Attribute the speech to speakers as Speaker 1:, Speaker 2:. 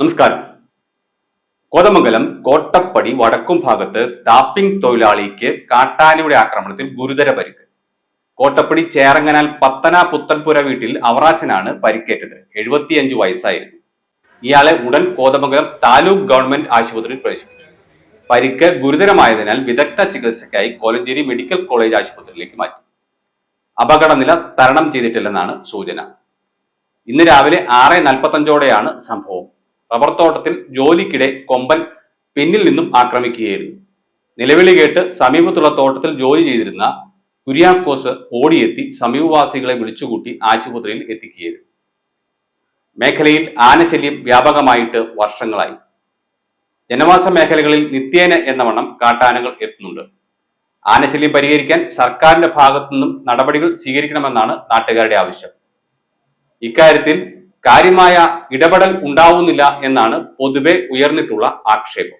Speaker 1: നമസ്കാരം. കോതമംഗലം കോട്ടപ്പടി വടക്കും ഭാഗത്ത് ടാപ്പിംഗ് തൊഴിലാളിക്ക് കാട്ടാനയുടെ ആക്രമണത്തിൽ ഗുരുതര പരിക്ക്. കോട്ടപ്പടി ചേറങ്ങനാൽ പത്തന പുത്തൻപുര വീട്ടിൽ അവറാച്ചനാണ് പരിക്കേറ്റത്. എഴുപത്തിയഞ്ച് വയസ്സായിരുന്നു. ഇയാളെ ഉടൻ കോതമംഗലം താലൂക്ക് ഗവൺമെന്റ് ആശുപത്രിയിൽ പ്രവേശിപ്പിച്ചു. പരിക്ക് ഗുരുതരമായതിനാൽ വിദഗ്ധ ചികിത്സയ്ക്കായി കോലഞ്ചേരി മെഡിക്കൽ കോളേജ് ആശുപത്രിയിലേക്ക് മാറ്റി. അപകടനില തരണം ചെയ്തിട്ടില്ലെന്നാണ് സൂചന. ഇന്ന് രാവിലെ ആറ് നാൽപ്പത്തഞ്ചോടെയാണ് സംഭവം. റബ്ബർ തോട്ടത്തിൽ ജോലിക്കിടെ കൊമ്പൻ പിന്നിൽ നിന്നും ആക്രമിക്കുകയായിരുന്നു. നിലവിളി കേട്ട് സമീപത്തുള്ള തോട്ടത്തിൽ ജോലി ചെയ്തിരുന്ന കുര്യാക്കോസ് ഓടിയെത്തി സമീപവാസികളെ വിളിച്ചുകൂട്ടി ആശുപത്രിയിൽ എത്തിക്കുകയായിരുന്നു. മേഖലയിൽ ആനശല്യം വ്യാപകമായിട്ട് വർഷങ്ങളായി. ജനവാസ മേഖലകളിൽ നിത്യേന എന്ന വണ്ണം കാട്ടാനകൾ എത്തുന്നുണ്ട്. ആനശല്യം പരിഹരിക്കാൻ സർക്കാരിന്റെ ഭാഗത്തു നിന്നും നടപടികൾ സ്വീകരിക്കണമെന്നാണ് നാട്ടുകാരുടെ ആവശ്യം. ഇക്കാര്യത്തിൽ കാര്യമായ ഇടപെടൽ ഉണ്ടാവുന്നില്ല എന്നാണ് പൊതുവെ ഉയർന്നിട്ടുള്ള ആക്ഷേപം.